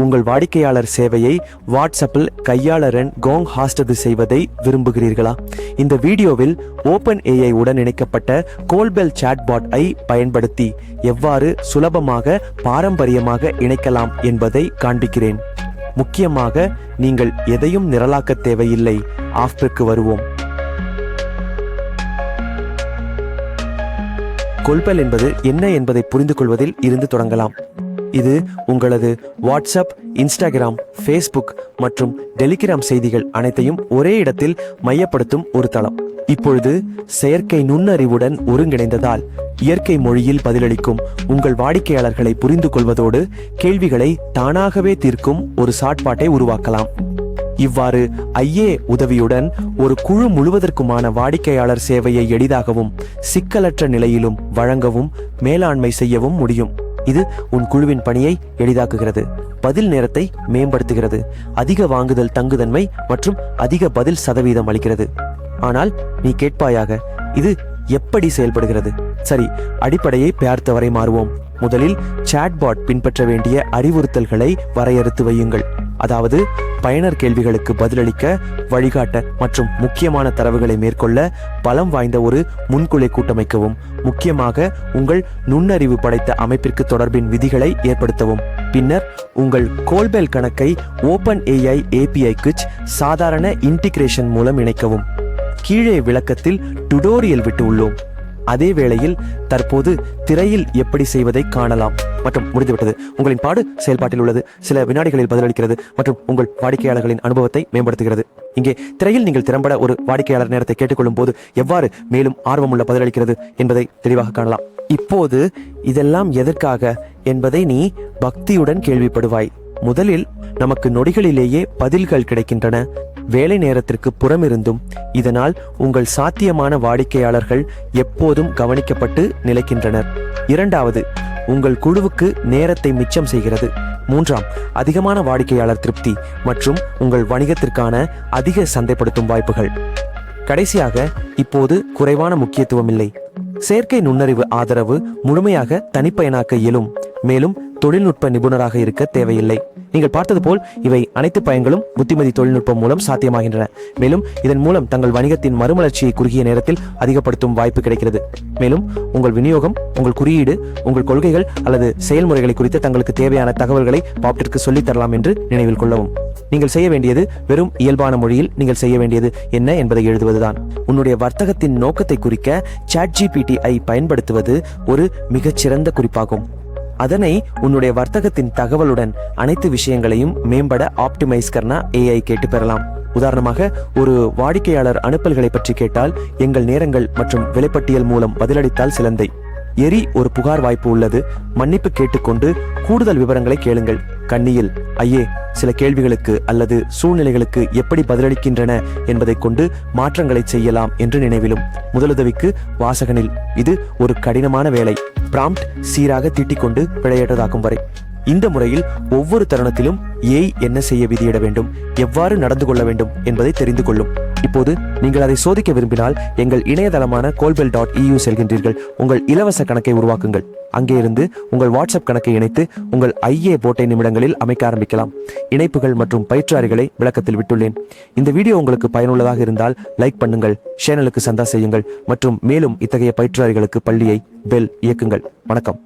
உங்கள் வாடிக்கையாளர் சேவையை வாட்ஸ்அப்பில் கையாளரன் கோங் ஹாஸ்டது செய்வதை விரும்புகிறீர்களா? இந்த வீடியோவில் ஓபன் ஏஐ உடன் இணைக்கப்பட்ட கோல்பெல் சாட்பாட் ஐ பயன்படுத்தி எவ்வாறு சுலபமாக பாரம்பரியமாக இணைக்கலாம் என்பதை காண்பிக்கிறேன். முக்கியமாக நீங்கள் எதையும் நிரலாக்க தேவையில்லை. ஆஃப்டருக்கு வருவோம். கொல்பல் என்பது என்ன என்பதை புரிந்து கொள்வதில் இருந்து தொடங்கலாம். இது உங்களது வாட்ஸ்அப் இன்ஸ்டாகிராம் ஃபேஸ்புக் மற்றும் டெலிகிராம் செய்திகள் அனைத்தையும் ஒரே இடத்தில் மையப்படுத்தும் ஒரு தளம். இப்பொழுது செயற்கை நுண்ணறிவுடன் ஒருங்கிணைந்ததால் இயற்கை மொழியில் பதிலளிக்கும் உங்கள் வாடிக்கையாளர்களை புரிந்து கொள்வதோடு கேள்விகளை தானாகவே தீர்க்கும் ஒரு சாட்பாட்டை உருவாக்கலாம். இவ்வாறு ஐஏ உதவியுடன் ஒரு குழு முழுவதற்குமான வாடிக்கையாளர் சேவையை எளிதாகவும் சிக்கலற்ற நிலையிலும் வழங்கவும் மேலாண்மை செய்யவும் முடியும். இது உன் குழுவின் பணியை எளிதாக்குகிறது. பதில் நேரத்தை மேம்படுத்துகிறது. அதிக வாங்குதல் தங்குதன்மை மற்றும் அதிக பதில் சதவீதம் அளிக்கிறது. ஆனால் நீ கேட்பாயாக இது எப்படி செயல்படுகிறது? சரி அடிப்படையை பார்த்தவரை மாறுவோம். முதலில் சாட்பாட் பின்பற்ற வேண்டிய அறிவுறுத்தல்களை வரையறுத்து வையுங்கள். அதாவது பயனர் கேள்விகளுக்கு பதிலளிக்க வழிகாட்ட மற்றும் முக்கியமான தரவுகளை மேற்கொள்ள பலம் வாய்ந்த ஒரு முன்குலை கூட்டமைக்கவும். முக்கியமாக உங்கள் நுண்ணறிவு படைத்த அமைப்பிற்கு தொடர்பின் விதிகளை ஏற்படுத்தவும். பின்னர் உங்கள் கோல்பெல் கணக்கை ஓபன் ஏஐ ஏபிஐக்கு சாதாரண இன்டிகிரேஷன் மூலம் இணைக்கவும். கீழே விளக்கத்தில் டுடோரியல் விட்டு உள்ளோம். அதே வேளையில் தற்போது திரையில் எப்படி செய்வதை காணலாம். மற்றும் முடிந்துவிட்டது. உங்களின் பாடு செயல்பாட்டில் உள்ளது. சில வினாடிகளில் பதிலளிக்கிறது மற்றும் உங்கள் வாடிக்கையாளர்களின் அனுபவத்தை மேம்படுத்துகிறது. இங்கே திரையில் நீங்கள் திறம்பட ஒரு வாடிக்கையாளர் நேரத்தை கேட்டுக்கொள்ளும் போது எவ்வாறு மேலும் ஆர்வமுள்ள பதிலளிக்கிறது என்பதை தெளிவாக காணலாம். இப்போது இதெல்லாம் எதற்காக என்பதை நீ பக்தியுடன் கேள்விப்படுவாய். முதலில் நமக்கு நொடிகளிலேயே பதில்கள் கிடைக்கின்றன. வேலை நேரத்திற்கு புறமிருந்தும் இதனால் உங்கள் சாத்தியமான வாடிக்கையாளர்கள் எப்போதும் கவனிக்கப்பட்டு நிலைக்கின்றனர். இரண்டாவது உங்கள் குழுவுக்கு நேரத்தை மிச்சம் செய்கிறது. மூன்றாம் அதிகமான வாடிக்கையாளர் திருப்தி மற்றும் உங்கள் வணிகத்திற்கான அதிக சந்தைப்படுத்தும் வாய்ப்புகள். கடைசியாக இப்போது குறைவான முக்கியத்துவம் இல்லை. செயற்கை நுண்ணறிவு ஆதரவு முழுமையாக தனிப்பயனாக்க இயலும். மேலும் தொழில்நுட்ப நிபுணராக இருக்க தேவையில்லை. நீங்கள் பார்த்தது போல் இவை அனைத்து பயன்களும் புத்திமதி தொழில்நுட்பம் மூலம் சாத்தியமாகின்றன. மேலும் இதன் மூலம் தங்கள் வணிகத்தின் மறுமலர்ச்சியை குறுகிய நேரத்தில் அதிகப்படுத்தும் வாய்ப்பு கிடைக்கிறது. மேலும் உங்கள் விநியோகம் உங்கள் குறியீடு உங்கள் கொள்கைகள் அல்லது செயல்முறைகளை குறித்து தங்களுக்கு தேவையான தகவல்களை பாப்டிற்கு சொல்லித் தரலாம் என்று நினைவில் கொள்ளவும். நீங்கள் செய்ய வேண்டியது வெறும் இயல்பான மொழியில் நீங்கள் செய்ய வேண்டியது என்ன என்பதை எழுதுவதுதான். உன்னுடைய வர்த்தகத்தின் நோக்கத்தை குறிக்க சாட் ஜிபிடி ஐ பயன்படுத்துவது ஒரு மிகச்சிறந்த குறிப்பாகும். அதனை உன்னுடைய வர்த்தகத்தின் தகவலுடன் அனைத்து விஷயங்களையும் மேம்பட ஆப்டிமைஸ் கர்னா ஏஐ கேட்டு பெறலாம். உதாரணமாக ஒரு வாடிக்கையாளர் அனுப்பல்களை பற்றி கேட்டால் எங்கள் நேரங்கள் மற்றும் விலைப்பட்டியல் மூலம் பதிலளித்தால் சிலந்தை. எரி ஒரு புகார் வாய்ப்பு உள்ளது. மன்னிப்பு கேட்டுக்கொண்டு கூடுதல் விவரங்களை கேளுங்கள். கண்ணியில் ஐயே சில கேள்விகளுக்கு அல்லது சூழ்நிலைகளுக்கு எப்படி பதிலளிக்கின்றன என்பதை கொண்டு மாற்றங்களை செய்யலாம் என்று நினைவிலும். முதலுதவிக்கு வாசகனில் இது ஒரு கடினமான வேலை. பிராம்ப்ட் சீராக தீட்டிக்கொண்டு பிழையற்றதாக்கும் வரை. இந்த முறையில் ஒவ்வொரு தருணத்திலும் ஏய் என்ன செய்ய விதியிட வேண்டும்? எவ்வாறு நடந்து கொள்ள வேண்டும் என்பதை தெரிந்து கொள்ளும். இப்போது நீங்கள் அதை சோதிக்க விரும்பினால் எங்கள் இணையதளமான கோல்பெல் டாட் இயூ செல்கின்றீர்கள். உங்கள் இலவச கணக்கை உருவாக்குங்கள். அங்கே இருந்து உங்கள் வாட்ஸ்அப் கணக்கை இணைத்து உங்கள் ஐஏ போட்டை நிமிடங்களில் அமைக்க ஆரம்பிக்கலாம். இணைப்புகள் மற்றும் பயிற்றாரிகளை விளக்கத்தில் விட்டுள்ளேன். இந்த வீடியோ உங்களுக்கு பயனுள்ளதாக இருந்தால் லைக் பண்ணுங்கள் சேனலுக்கு சந்தா செய்யுங்கள் மற்றும் மேலும் இத்தகைய பயிற்றாரிகளுக்கு பள்ளியை பெல் இயக்குங்கள். வணக்கம்.